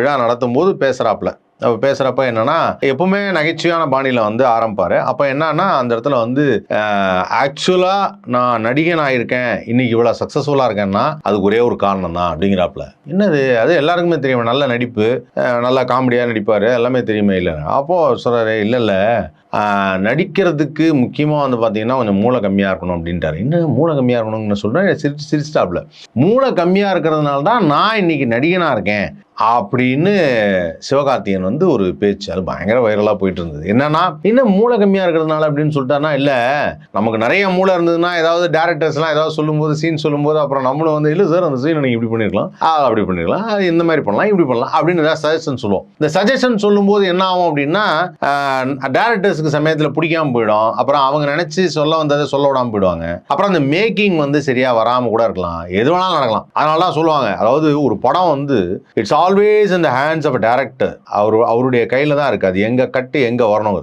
விழா நடத்தும் போது பேசுகிறாப்புல அப்போ பேசுகிறப்ப என்னன்னா எப்பவுமே நகைச்சுவையான பாணியில் வந்து ஆரம்பிப்பார். அப்போ என்னன்னா அந்த இடத்துல வந்து ஆக்சுவலாக நான் நடிகன் ஆயிருக்கேன் இன்னைக்கு இவ்வளோ சக்ஸஸ்ஃபுல்லாக இருக்கேன்னா அதுக்கு ஒரே ஒரு காரணம் தான் அப்படிங்கிறாப்புல. என்னது? அது எல்லாருக்குமே தெரியும். நல்ல நடிப்பு நல்லா காமெடியாக நடிப்பார். எல்லாமே தெரியுமே இல்லை. அப்போது சொல்கிறாரு இல்லை இல்லை. நடிக்கிறதுக்கு முக்கியமாக வந்து பார்த்தீங்கன்னா கொஞ்சம் மூளை கம்மியாக இருக்கணும் அப்படின்ட்டாரு. இன்னும் மூளை கம்மியாக இருக்கணும்னு சொல்கிறேன் சிரிச்சு சிரிச்சிட்டாப்புல மூளை கம்மியாக இருக்கிறதுனால தான் நான் இன்னைக்கு நடிகனாக இருக்கேன் அப்படின்னு சிவகார்த்திகேயன் வந்து ஒரு பேச்சு. அது பயங்கர வைரலாக போயிட்டு இருந்தது. என்னன்னா இன்னும் மூளை கம்மியாக இருக்கிறதுனால அப்படின்னு சொல்லிட்டாருன்னா இல்லை நமக்கு நிறைய மூளை இருந்ததுன்னா ஏதாவது டேரக்டர்ஸ்லாம் ஏதாவது சொல்லும்போது சீன் சொல்லும்போது அப்புறம் நம்மளும் வந்து இல்லை சார் அந்த சீன் நீங்கள் இப்படி பண்ணிருக்கலாம். அப்படி பண்ணிருக்கலாம். அது இந்த மாதிரி பண்ணலாம் இப்படி பண்ணலாம். அப்படின்னு ஏதாவது சஜஷன் சொல்லுவோம். இந்த சஜஷன் சொல்லும்போது என்ன ஆகும் அப்படின்னா டேரக்டர்ஸ்க்கு சமயத்தில் பிடிக்காம போயிடும். அப்புறம் அவங்க நினச்சி சொல்ல வந்ததை சொல்ல விடாமல் போயிடுவாங்க. அப்புறம் அந்த மேக்கிங் வந்து சரியாக வராமல் கூட இருக்கலாம். எது வேணாலும் நடக்கலாம். அதனால தான் சொல்லுவாங்க. அதாவது ஒரு படம் வந்து இட்ஸ் ஆல்வேஸ் இந்த ஹேண்ட்ஸ் ஆஃப் டேரக்டர் அவர் அவருடைய கையில் தான் இருக்குது அது எங்கே கட்டு எங்கே வரணும்